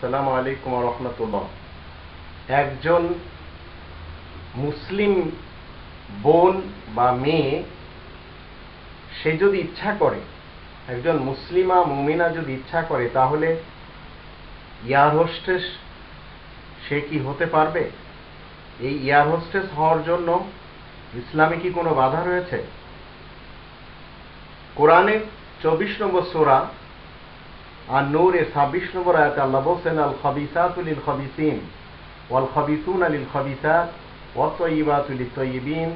সালাম আলাইকুম রহমতুল্লাহ। একজন মুসলিম বোন বা মেয়ে, সে যদি ইচ্ছা করে, একজন মুসলিমা, মুমিনা যদি ইচ্ছা করে, তাহলে এয়ার হোস্টেস সে কি হতে পারবে? এই এয়ার হোস্টেস হওয়ার জন্য ইসলামে কি কোনো বাধা রয়েছে? কোরআনে চব্বিশ নম্বর সোরা আর নূরের ছাব্বিশ নম্বর আয়াতে আল্লাহ বলছেন, আল খবিসাতুলিল খবিসিন, ওয়াল খবিসুন আলিল খবিসাত ওয়াত্তয়িবাতুলিল তয়িবিন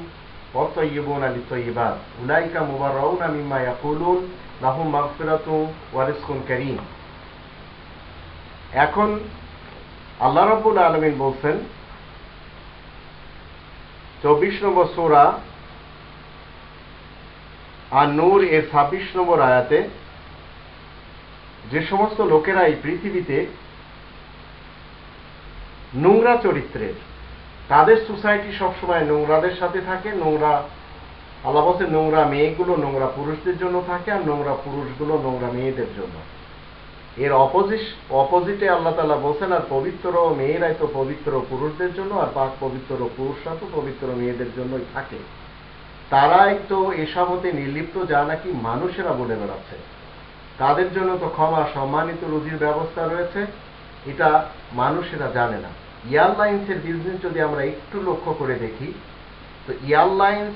ওয়াত্তয়িবুন আলিল তয়িবাত, উলাইকা মুবাররাউনা মিম্মা ইয়াকুলুন, লাহুম মাগফিরাতু ওয়া রিজকুন কারীম। এখন আল্লাহ রাব্বুল আলামিন বলছেন, চব্বিশ নম্বর সূরা আর নূর এর ছাব্বিশ নম্বর আয়াতে যে সমস্ত লোকেরা এই পৃথিবীতে নোংরা চরিত্রের, তাদের সোসাইটি সবসময় নোংরাদের সাথে থাকে, নোংরা বলছে নোংরা মেয়েগুলো নোংরা পুরুষদের জন্য থাকে আর নোংরা পুরুষগুলো নোংরা মেয়েদের জন্য। এর অপোজিট অপোজিটে আল্লাহ তালা বলছেন, আর পবিত্র মেয়েরাই তো পবিত্র পুরুষদের জন্য আর পাক পবিত্র পুরুষরা তো পবিত্র মেয়েদের জন্যই থাকে। তারাই তো এসব হতে নির্লিপ্ত, যা নাকি মানুষেরা বলে বেড়াচ্ছে। তাদের জন্য তো ক্ষমা সম্মানিত রুজির ব্যবস্থা রয়েছে। এটা মানুষেরা জানে না। এয়ারলাইন্সের বিজনেস যদি আমরা একটু লক্ষ্য করে দেখি, তো এয়ারলাইন্স,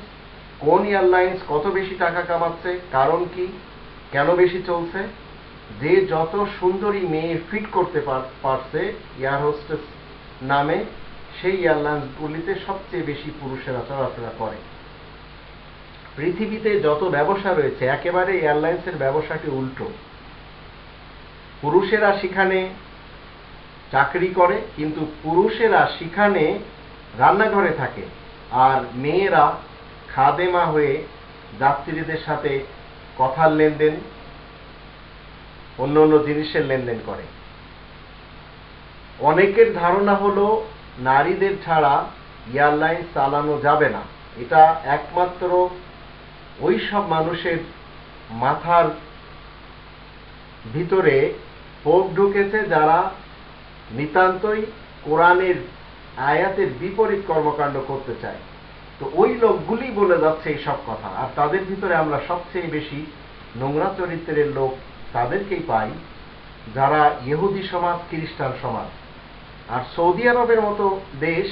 কোন এয়ারলাইন্স কত বেশি টাকা কামাচ্ছে, কারণ কি, কেন বেশি চলছে? যে যত সুন্দরী মেয়ে ফিট করতে পারছে এয়ার হোস্টেস নামে, সেই এয়ারলাইন্সগুলিতে সবচেয়ে বেশি পুরুষেরা চলাফেরা করে। পৃথিবীতে যত ব্যবসা রয়েছে, একেবারে এয়ারলাইন্সের ব্যবসাটি উল্টো। পুরুষেরা সেখানে চাকরি করে, কিন্তু পুরুষেরা সেখানে রান্নাঘরে থাকে। আর মেয়েরা খাদেমা হয়ে যাত্রীদের সাথে কথার লেনদেন, অন্য অন্য জিনিসের লেনদেন করে। অনেকের ধারণা হলো, নারীদের ছাড়া এয়ারলাইন্স চালানো যাবে না। এটা একমাত্র ওই সব মানুষের মাথার ভিতরে পোক ঢুকেছে যারা নিতান্তই কোরআনের আয়াতের বিপরীত কর্মকাণ্ড করতে চায়। তো ওই লোকগুলি বলে যাচ্ছে এই সব কথা। আর তাদের ভিতরে আমরা সবচেয়ে বেশি নোংরা চরিত্রের লোক তাদেরকেই পাই, যারা ইহুদি সমাজ, খ্রিস্টান সমাজ। আর সৌদি আরবের মতো দেশ,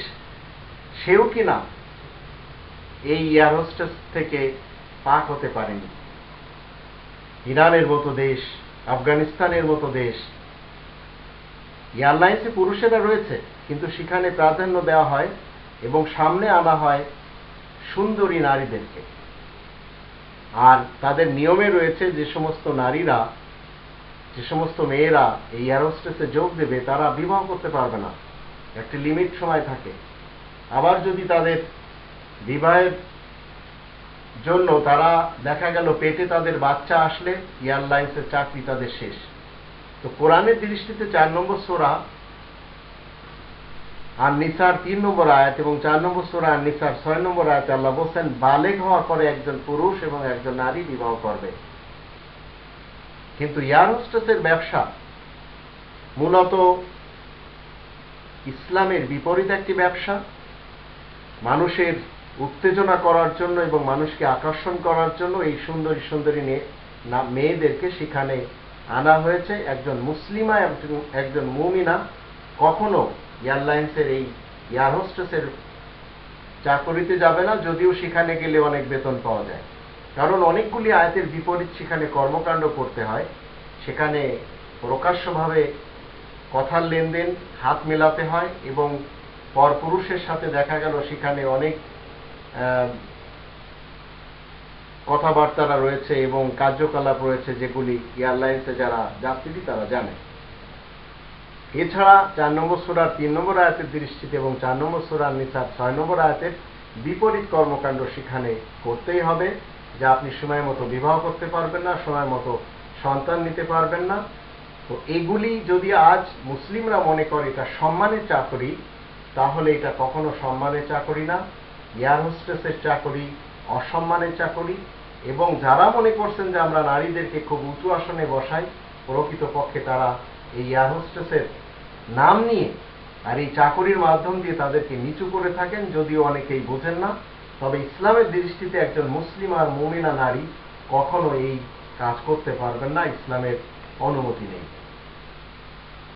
সেও কিনা এই এয়ার হোস্টেস থেকে পাক হতে পারেনি। ইরানের মতো দেশ, আফগানিস্তানের মতো দেশ। এয়ারলাইন্সে পুরুষেরা রয়েছে, কিন্তু সেখানে প্রাধান্য দেওয়া হয় এবং সামনে আনা হয় সুন্দরী নারীদেরকে। আর তাদের নিয়মে রয়েছে যে সমস্ত নারীরা, যে সমস্ত মেয়েরা এই এয়ারোস্টেসে যোগ দেবে, তারা বিবাহ করতে পারবে না। একটি লিমিট সময় থাকে। আবার যদি তাদের বিবাহের জন্য তারা দেখা গেল পেটে তাদের বাচ্চা আসলে, এয়ারলাইন্সের চাকরি তাদের শেষ। তো কোরআনের দৃষ্টিতে চার নম্বর সোরা আর নিসার তিন নম্বর আয়াত এবং চার নম্বর সোরা আর নিসার ছয় নম্বর আয়াত আল্লাহ বলছেন, বালেগ হওয়ার পরে একজন পুরুষ এবং একজন নারী বিবাহ করবে। কিন্তু এয়ার হোস্টেসের ব্যবসা মূলত ইসলামের বিপরীত একটি ব্যবসা। মানুষের উত্তেজনা করার জন্য এবং মানুষকে আকর্ষণ করার জন্য এই সুন্দরী সুন্দরী মেয়েদেরকে সেখানে আনা হয়েছে। একজন মুসলিমা, একজন একজন মুমিনা। কখনো এয়ারলাইন্সের এই এয়ার হোস্টেসের চাকরিতে যাবে না, যদিও সেখানে গেলে অনেক বেতন পাওয়া যায়। কারণ অনেকগুলি আয়াতের বিপরীত সেখানে কর্মকাণ্ড করতে হয়। সেখানে প্রকাশ্যভাবে কথার লেনদেন, হাত মেলাতে হয় এবং পরপুরুষের সাথে দেখা গেল, সেখানে অনেক কথাবার্তারা রয়েছে এবং কার্যকলাপ রয়েছে যেগুলি এয়ারলাইন্সে যারা যাত্রী তারা জানে। এছাড়া চার নম্বর সোরার তিন নম্বর আয়াতের দৃষ্টিতে এবং চার নম্বর সোরার নিসার ছয় নম্বর আয়াতের বিপরীত কর্মকাণ্ড সেখানে করতেই হবে, যা আপনি সময় মতো বিবাহ করতে পারবেন না, সময় মতো সন্তান নিতে পারবেন না। তো এগুলি যদি আজ মুসলিমরা মনে করে এটা সম্মানের চাকরি, তাহলে এটা কখনো সম্মানের চাকরি না। এয়ার হোস্টেসের চাকরি, অসম্মানের চাকরি এবং যারা মনে করছেন যে আমরা নারীদেরকে খুব উঁচু আসনে বসাই, প্রকৃতপক্ষে তারা এই এয়ার হোস্টেসের নাম নিয়ে আর এই চাকরির মাধ্যম দিয়ে তাদেরকে নিচু করে থাকেন, যদিও অনেকেই বোঝেন না। তবে ইসলামের দৃষ্টিতে একজন মুসলিম আর মুমিনা নারী কখনো এই কাজ করতে পারবেন না, ইসলামের অনুমতি নেই।